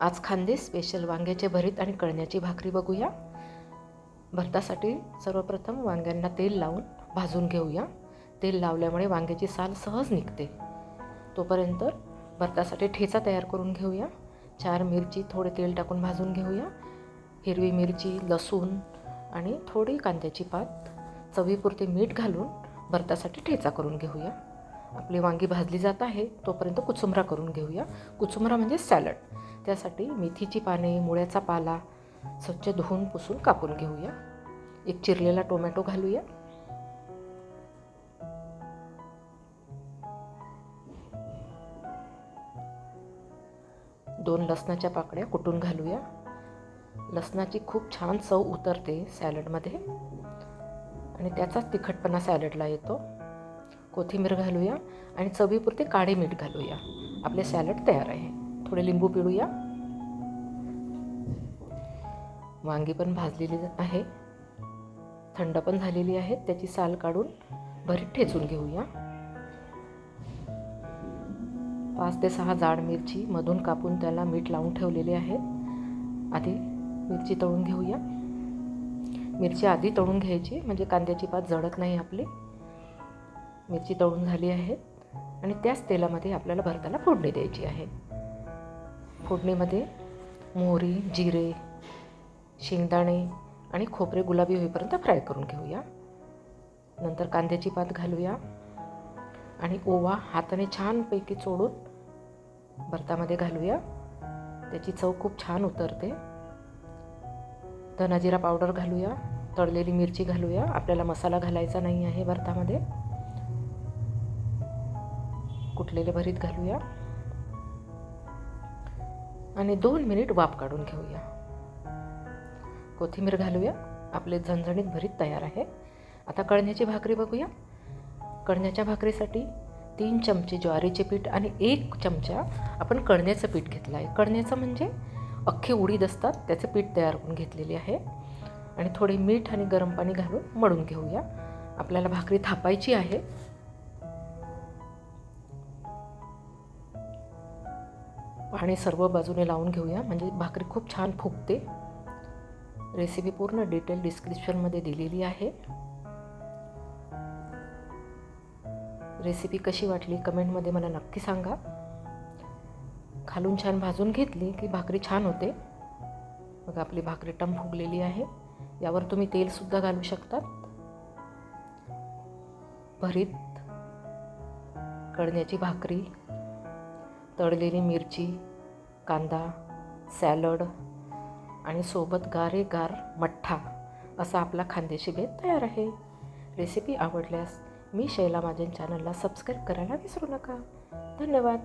आज खांदे स्पेशल वांग्याचे भरीत आणि कळण्याची भाकरी बघूया. भरतासाठी सर्वप्रथम वांग्यांना तेल लावून भाजून घेऊया. तेल लावल्यामुळे वांग्याची साल सहज निघते. तोपर्यंत भरतासाठी ठेचा तयार करून घेऊया. चार मिरची थोडे तेल टाकून भाजून घेऊया. हिरवी मिरची लसूण आणि थोडी कांद्याची पात चवीपुरते मीठ घालून भरतासाठी ठेचा करून घेऊया. आपली वांगी भाजली जात आहे तोपर्यंत कुचुंबरा करून घेऊया. कुचुंबरा म्हणजे सॅलड. त्यासाठी मेथीची पाने मुळ्याचा पाला स्वच्छ धुवून पुसून कापून घेऊया. एक चिरलेला टोमॅटो घालूया. दोन लसणाच्या पाकड्या कुटून घालूया. लसणाची खूप छान चव उतरते सॅलडमध्ये. आणि त्याचाच तिखटपणा सॅलडला येतो. कोथिंबीर घालूया आणि चवीपुरते काळे मीठ घालूया. आपले सॅलड तयार आहे. थोडे लिंबू पिळूया. वांगी पण भाजलेली आहे. थंड पण झालेली आहे. त्याची साल काढून भरीत ठेचून घेऊया. पाच ते सहा जाड मिरची मधून कापून त्याला मीठ लावून ठेवलेली आहे. आधी मिरची तळून घेऊया. मिरची आधी तळून घ्यायची म्हणजे कांद्याची पात जळत नाही आपली. मिरची तळून झाली आहे आणि त्याच तेलामध्ये आपल्याला भरताला फोडणी द्यायची आहे. फोडणीमध्ये मोहरी जिरे शेंगदाणे आणि खोबरे गुलाबी होईपर्यंत फ्राय करून घेऊया. नंतर कांद्याची पात घालूया आणि ओवा हाताने छानपैकी चोडून भरतामध्ये घालूया. त्याची चव खूप छान उतरते. धनाजिरा पावडर घालूया तळलेली मिरची घालूया. आपल्याला मसाला घालायचा नाही आहे भरतामध्ये. कुटलेले भरीत घालूया. आणि दोन मिनिट वाफ काढून घेऊया. कोथिंबीर घालूया. आपले झणझणीत भरीत तयार आहे. आता कळण्याची भाकरी बघूया. कळण्याच्या भाकरीसाठी तीन चमचे ज्वारीचे पीठ आणि एक चमचा आपण कळण्याचं पीठ घेतलं आहे कळण्याचं म्हणजे अख्खे उडीद असतात त्याचं पीठ तयार करून घेतलेले आहे. आणि थोडे मीठ आणि गरम पाणी घालून मळून घेऊया. आपल्याला भाकरी थापायची आहे. पाणी सर्व बाजूने लावून घेऊया. म्हणजे भाकरी खूप छान फुगते. रेसिपी पूर्ण डिटेल डिस्क्रिप्शनमध्ये दिलेली आहे. रेसिपी कशी वाटली कमेंटमध्ये मला नक्की सांगा. खालून छान भाजून घेतली की भाकरी छान होते. मग आपली भाकरी टम फुगलेली आहे. यावर तुम्ही तेलसुद्धा घालू शकतात. भरीत कळण्याची भाकरी तळलेली मिरची कांदा सॅलड आणि सोबत गारे गार मठ्ठा असा आपला खांदेशी बेत तयार आहे. रेसिपी आवडल्यास मी शैला माझ्या चॅनलला सबस्क्राईब करायला विसरू नका. धन्यवाद.